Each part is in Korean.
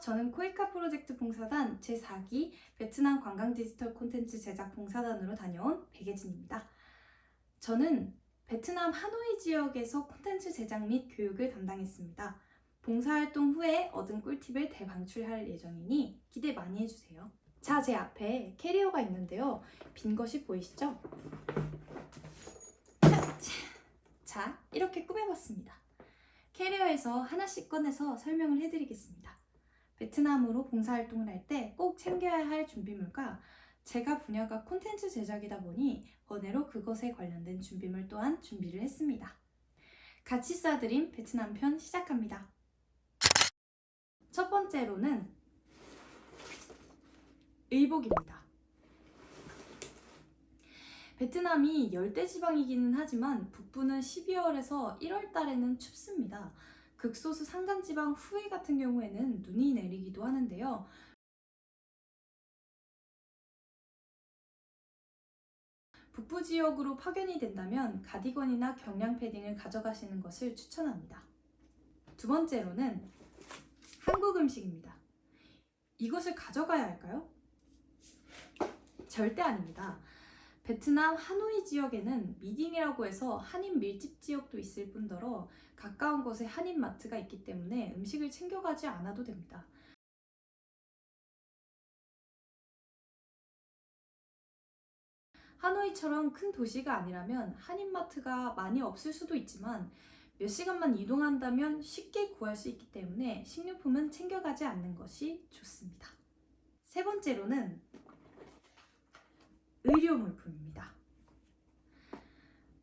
저는 코이카 프로젝트 봉사단 제4기 베트남 관광 디지털 콘텐츠 제작 봉사단으로 다녀온 백예진입니다. 저는 베트남 하노이 지역에서 콘텐츠 제작 및 교육을 담당했습니다. 봉사활동 후에 얻은 꿀팁을 대방출할 예정이니 기대 많이 해주세요. 자, 제 앞에 캐리어가 있는데요. 빈 것이 보이시죠? 자, 이렇게 꾸며봤습니다. 캐리어에서 하나씩 꺼내서 설명을 해드리겠습니다. 베트남으로 봉사활동을 할 때 꼭 챙겨야 할 준비물과 제가 분야가 콘텐츠 제작이다 보니 번외로 그것에 관련된 준비물 또한 준비를 했습니다. 같이 싸드림 베트남 편 시작합니다. 첫 번째로는 의복입니다. 베트남이 열대 지방이기는 하지만 북부는 12월에서 1월 달에는 춥습니다. 극소수 산간지방 후에 같은 경우에는 눈이 내리기도 하는데요. 북부 지역으로 파견이 된다면 가디건이나 경량 패딩을 가져가시는 것을 추천합니다. 두 번째로는 한국 음식입니다. 이것을 가져가야 할까요? 절대 아닙니다. 베트남 하노이 지역에는 미딩이라고 해서 한인 밀집 지역도 있을 뿐더러 가까운 곳에 한인 마트가 있기 때문에 음식을 챙겨가지 않아도 됩니다. 하노이처럼 큰 도시가 아니라면 한인마트가 많이 없을 수도 있지만 몇 시간만 이동한다면 쉽게 구할 수 있기 때문에 식료품은 챙겨가지 않는 것이 좋습니다. 세 번째로는 의료물품입니다.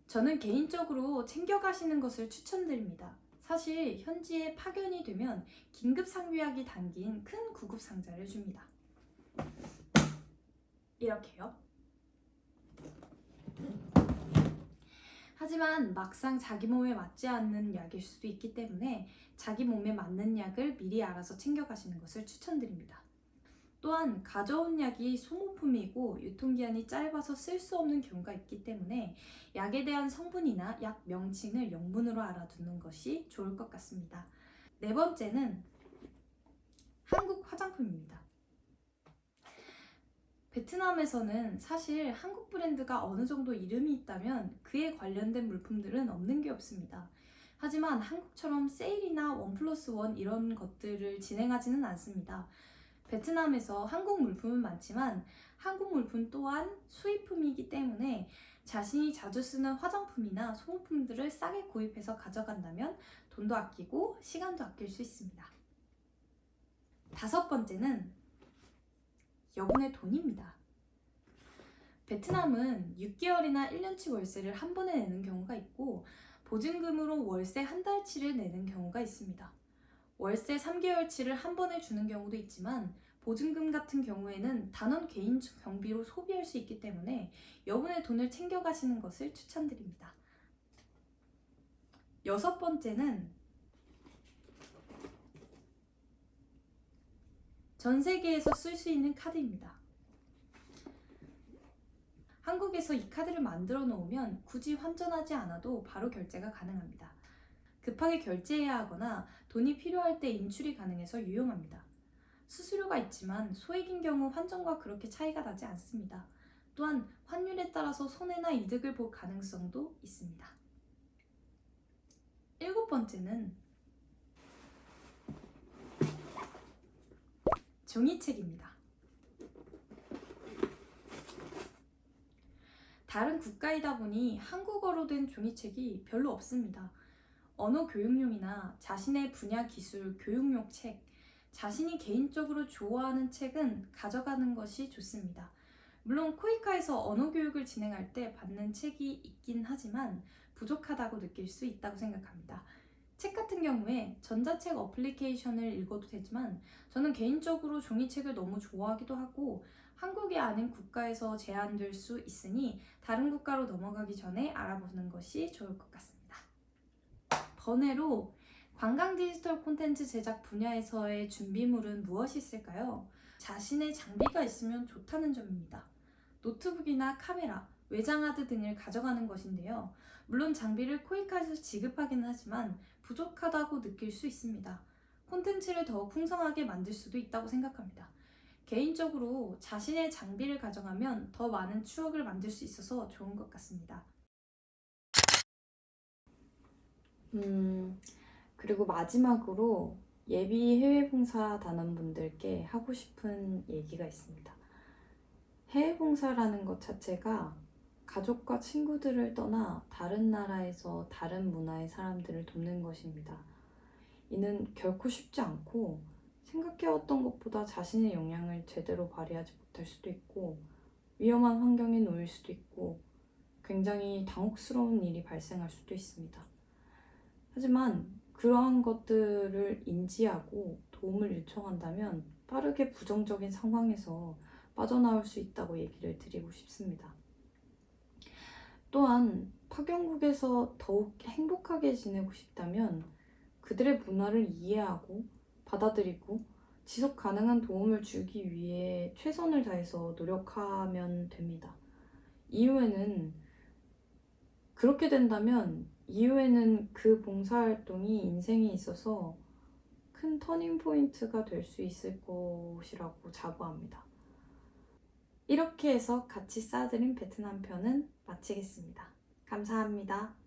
저는 개인적으로 챙겨가시는 것을 추천드립니다. 사실 현지에 파견이 되면 긴급 상비약이 담긴 큰 구급 상자를 줍니다. 이렇게요. 하지만 막상 자기 몸에 맞지 않는 약일 수도 있기 때문에 자기 몸에 맞는 약을 미리 알아서 챙겨가시는 것을 추천드립니다. 또한 가져온 약이 소모품이고 유통기한이 짧아서 쓸 수 없는 경우가 있기 때문에 약에 대한 성분이나 약 명칭을 영문으로 알아두는 것이 좋을 것 같습니다. 네 번째는 한국 화장품입니다. 베트남에서는 사실 한국 브랜드가 어느 정도 이름이 있다면 그에 관련된 물품들은 없는 게 없습니다. 하지만 한국처럼 세일이나 원 플러스 원 이런 것들을 진행하지는 않습니다. 베트남에서 한국 물품은 많지만 한국 물품 또한 수입품이기 때문에 자신이 자주 쓰는 화장품이나 소모품들을 싸게 구입해서 가져간다면 돈도 아끼고 시간도 아낄 수 있습니다. 다섯 번째는 여분의 돈입니다. 베트남은 6개월이나 1년치 월세를 한 번에 내는 경우가 있고 보증금으로 월세 한 달치를 내는 경우가 있습니다. 월세 3개월치를 한 번에 주는 경우도 있지만 보증금 같은 경우에는 단원 개인 경비로 소비할 수 있기 때문에 여분의 돈을 챙겨가시는 것을 추천드립니다. 여섯 번째는 전 세계에서 쓸 수 있는 카드입니다. 한국에서 이 카드를 만들어 놓으면 굳이 환전하지 않아도 바로 결제가 가능합니다. 급하게 결제해야 하거나 돈이 필요할 때 인출이 가능해서 유용합니다. 수수료가 있지만 소액인 경우 환전과 그렇게 차이가 나지 않습니다. 또한 환율에 따라서 손해나 이득을 볼 가능성도 있습니다. 일곱 번째는 종이책입니다. 다른 국가이다 보니 한국어로 된 종이책이 별로 없습니다. 언어 교육용이나 자신의 분야 기술 교육용 책, 자신이 개인적으로 좋아하는 책은 가져가는 것이 좋습니다. 물론 코이카에서 언어 교육을 진행할 때 받는 책이 있긴 하지만 부족하다고 느낄 수 있다고 생각합니다. 책 같은 경우에 전자책 어플리케이션을 읽어도 되지만 저는 개인적으로 종이책을 너무 좋아하기도 하고 한국이 아닌 국가에서 제한될 수 있으니 다른 국가로 넘어가기 전에 알아보는 것이 좋을 것 같습니다. 번외로 관광 디지털 콘텐츠 제작 분야에서의 준비물은 무엇이 있을까요? 자신의 장비가 있으면 좋다는 점입니다. 노트북이나 카메라, 외장하드 등을 가져가는 것인데요. 물론 장비를 코이카에서 지급하기는 하지만 부족하다고 느낄 수 있습니다. 콘텐츠를 더 풍성하게 만들 수도 있다고 생각합니다. 개인적으로 자신의 장비를 가져가면 더 많은 추억을 만들 수 있어서 좋은 것 같습니다. 음, 그리고 마지막으로 예비 해외 봉사 단원분들께 하고 싶은 얘기가 있습니다. 해외 봉사라는 것 자체가 가족과 친구들을 떠나 다른 나라에서 다른 문화의 사람들을 돕는 것입니다. 이는 결코 쉽지 않고 생각해왔던 것보다 자신의 역량을 제대로 발휘하지 못할 수도 있고 위험한 환경에 놓일 수도 있고 굉장히 당혹스러운 일이 발생할 수도 있습니다. 하지만 그러한 것들을 인지하고 도움을 요청한다면 빠르게 부정적인 상황에서 빠져나올 수 있다고 얘기를 드리고 싶습니다. 또한 파견국에서 더욱 행복하게 지내고 싶다면 그들의 문화를 이해하고 받아들이고 지속 가능한 도움을 주기 위해 최선을 다해서 노력하면 됩니다. 이후에는 그렇게 된다면 이후에는 그 봉사활동이 인생에 있어서 큰 터닝 포인트가 될 수 있을 것이라고 자부합니다. 이렇게 해서 같이 쌓아드린 베트남 편은 마치겠습니다. 감사합니다.